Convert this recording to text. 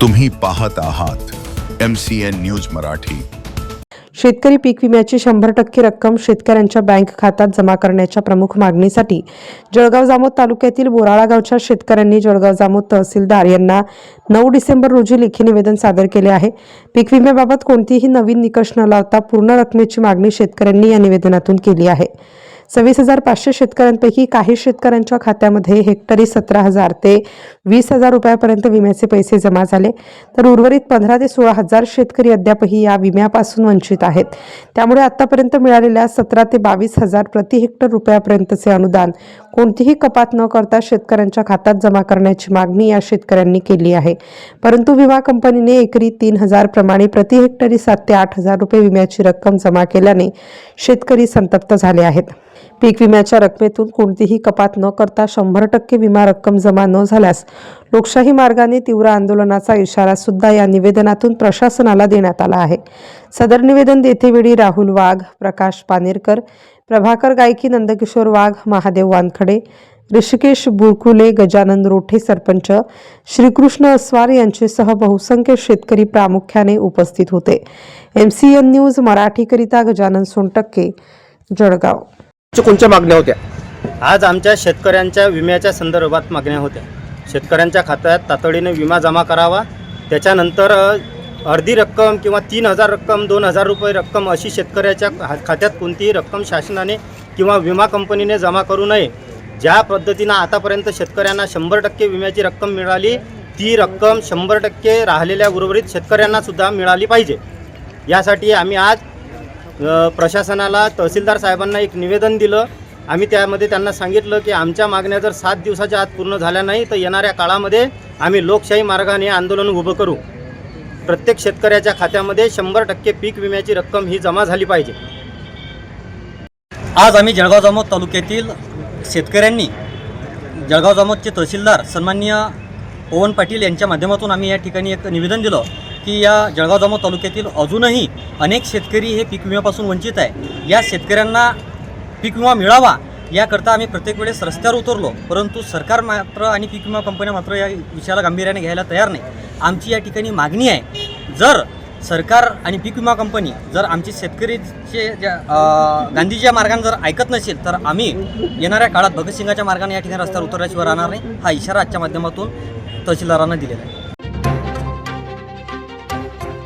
तुम्ही पाहत आहात M C N news Marathi. शेतकरी पीक विम्याची शंभर टक्के रक्कम शेतकऱ्यांच्या बँक खात्यात जमा करण्याच्या प्रमुख मागणीसाठी जळगाव जामोद तालुक्यातील बोराळा गावच्या शेतकऱ्यांनी जळगाव जामोद तहसीलदार यांना नऊ डिसेंबर रोजी लेखी निवेदन सादर केले आहे. पीक विम्याबाबत कोणतीही नवीन निकष न लावता पूर्ण रकमेची मागणी शेतकऱ्यांनी या निवेदनातून केली आहे. सव्वीस हजार पाचशे शेतकऱ्यांपैकी काही शेतकऱ्यांच्या खात्यामध्ये हेक्टरी सतरा हजार ते वीस हजार रुपयापर्यंत विम्याचे पैसे जमा झाले. तर उर्वरित पंधरा ते सोळा हजार शेतकरी अद्यापही या विम्यापासून वंचित आहेत. त्यामुळे आतापर्यंत मिळालेल्या सतरा ते बावीस हजार प्रति हेक्टर रुपयापर्यंतचे अनुदान कोणतीही कपात न करता शेतकऱ्यांच्या खात्यात जमा करण्याची मागणी या शेतकऱ्यांनी केली आहे. परंतु विमा कंपनीने एकरी तीन हजार प्रमाणे प्रति हेक्टरी सात ते आठ हजार रुपये विम्याची रक्कम जमा केल्याने शेतकरी संतप्त झाले आहेत. पीक विम्याच्या रकमेतून कोणतीही कपात न करता शंभर टक्के विमा रक्कम जमा न झाल्यास लोकशाही मार्गाने तीव्र आंदोलनाचा इशारा सुद्धा या निवेदनातून प्रशासनाला देण्यात आला आहे. सदर निवेदन देतेवेळी राहुल वाघ प्रकाश पानेरकर प्रभाकर गायकी नंदकिशोर वाघ महादेव वानखडे ऋषिकेश बुरकुले गजानन रोठे सरपंच श्रीकृष्ण अस्वार यांचेसह बहुसंख्य शेतकरी प्रामुख्याने उपस्थित होते. एम सी एन न्यूज मराठीकरिता गजानन सोनटक्के जळगाव. कोणत्या मागण्या होत्या? आज आमच्या शेतकऱ्यांच्या विम्याच्या संदर्भात मागण्या होत्या. शेतकऱ्यांच्या खात्यात तातडीने विमा जमा करावा. त्याच्यानंतर अर्धी रक्कम किंवा तीन हजार रक्कम दोन हजार रुपये रक्कम अशी शेतकऱ्याच्या खात्यात कोणतीही रक्कम शासनाने किंवा विमा कंपनीने जमा करू नये. ज्या पद्धतीनं आतापर्यंत शेतकऱ्यांना शंभर टक्के विम्याची रक्कम मिळाली ती रक्कम शंभर टक्के राहिलेल्या उर्वरित शेतकऱ्यांनासुद्धा मिळाली पाहिजे. यासाठी आम्ही आज प्रशासनाला तहसीलदार साहेबांना एक निवेदन दिलं. आम्ही त्यामध्ये त्यांना सांगितलं की आमच्या मागण्या जर सात दिवसाच्या आत पूर्ण झाल्या नाही तर येणाऱ्या काळामध्ये आम्ही लोकशाही मार्गाने आंदोलन उभं करू. प्रत्येक शेतकऱ्याच्या खात्यामध्ये शंभर टक्के पीक विम्याची रक्कम ही जमा झाली पाहिजे. आज आम्ही जळगाव जामोद तालुक्यातील शेतकऱ्यांनी जळगाव जामोदचे तहसीलदार सन्माननीय पवन पाटील यांच्या माध्यमातून आम्ही या ठिकाणी एक निवेदन दिलं. की या जळगाव जामोद तालुक्यातील अजूनही अनेक शेतकरी हे पीक विम्यापासून वंचित आहे. या शेतकऱ्यांना पीक विमा मिळावा याकरता आम्ही प्रत्येक वेळेस रस्त्यावर उतरलो परंतु सरकार मात्र आणि पीक विमा कंपन्या मात्र या विषयाला गांभीर्याने घ्यायला तयार नाही. आमची या ठिकाणी मागणी आहे जर सरकार आणि पीक विमा कंपनी जर आमचे शेतकरीचे ज्या गांधीजीच्या मार्गाने जर ऐकत नसेल तर आम्ही येणाऱ्या काळात भगतसिंगाच्या मार्गाने या ठिकाणी रस्त्यावर उतरल्याशिवाय राहणार नाही हा इशारा आजच्या माध्यमातून तहसीलदारांना दिलेला आहे.